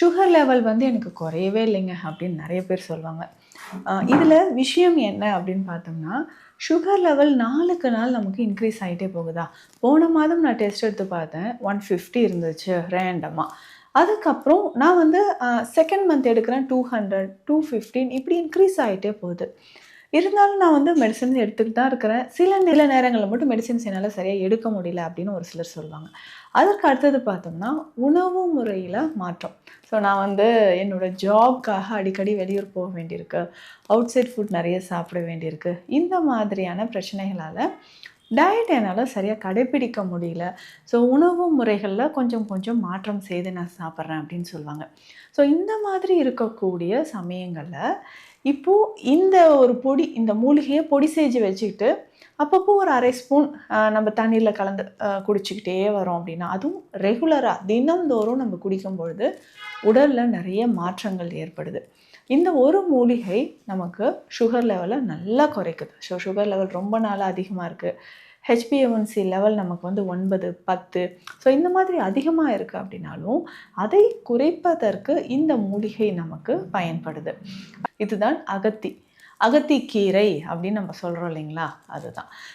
Sugar level வந்து எனக்கு குறையவே இல்லைங்க அப்படின்னு நிறைய பேர் சொல்லுவாங்க. இதில் விஷயம் என்ன அப்படின்னு பார்த்தோம்னா சுகர் லெவல் நாளுக்கு நாள் நமக்கு இன்க்ரீஸ் ஆகிட்டே போகுதா? போன மாதம் நான் டெஸ்ட் எடுத்து பார்த்தேன் ஒன் ஃபிஃப்டி இருந்துச்சு ரேண்டமாக அதுக்கப்புறம் நான் வந்து செகண்ட் மந்த் எடுக்கிறேன் டூ ஹண்ட்ரட் டூ ஃபிஃப்டீன் இப்படி இன்க்ரீஸ் ஆகிட்டே போகுது. இருந்தாலும் நான் வந்து மெடிசன்ஸ் எடுத்துக்கிட்டு தான் இருக்கிறேன். சில நில நேரங்களில் மட்டும் மெடிசன்ஸ் என்னால் சரியாக எடுக்க முடியல அப்படின்னு ஒரு சிலர் சொல்லுவாங்க. அதற்கு அடுத்தது பார்த்தோம்னா உணவு முறையில் மாற்றம். ஸோ நான் வந்து என்னோடய ஜாப்க்காக அடிக்கடி வெளியூர் போக வேண்டியிருக்கு. அவுட் சைட் ஃபுட் நிறைய சாப்பிட வேண்டியிருக்கு. இந்த மாதிரியான பிரச்சனைகளால் டயட் என்னால் சரியாக கடைப்பிடிக்க முடியல. ஸோ உணவு முறைகளில் கொஞ்சம் கொஞ்சம் மாற்றம் செய்து நான் சாப்பிட்றேன் அப்படின்னு சொல்லுவாங்க. ஸோ இந்த மாதிரி இருக்கக்கூடிய சமயங்களில் இப்போது இந்த ஒரு பொடி இந்த மூலிகையை பொடி செஞ்சு வச்சுக்கிட்டு அப்பப்போ ஒரு அரை ஸ்பூன் நம்ம தண்ணீரில் கலந்து குடிச்சிக்கிட்டே வரோம் அப்படின்னா அதுவும் ரெகுலராக தினந்தோறும் நம்ம குடிக்கும் பொழுது உடலில் நிறைய மாற்றங்கள் ஏற்படுது. இந்த ஒரு மூலிகை நமக்கு சுகர் லெவலை நல்லா குறைக்குது. ஸோ சுகர் லெவல் ரொம்ப நாளாக அதிகமாக இருக்குது ஹெச்பிஎம்என்சி லெவல் நமக்கு வந்து ஒன்பது பத்து. ஸோ இந்த மாதிரி அதிகமாக இருக்குது அப்படின்னாலும் அதை குறைப்பதற்கு இந்த மூலிகை நமக்கு பயன்படுது. இதுதான் அகத்தி. அகத்திக்கீரை அப்படின்னு நம்ம சொல்கிறோம் இல்லைங்களா? அதுதான்.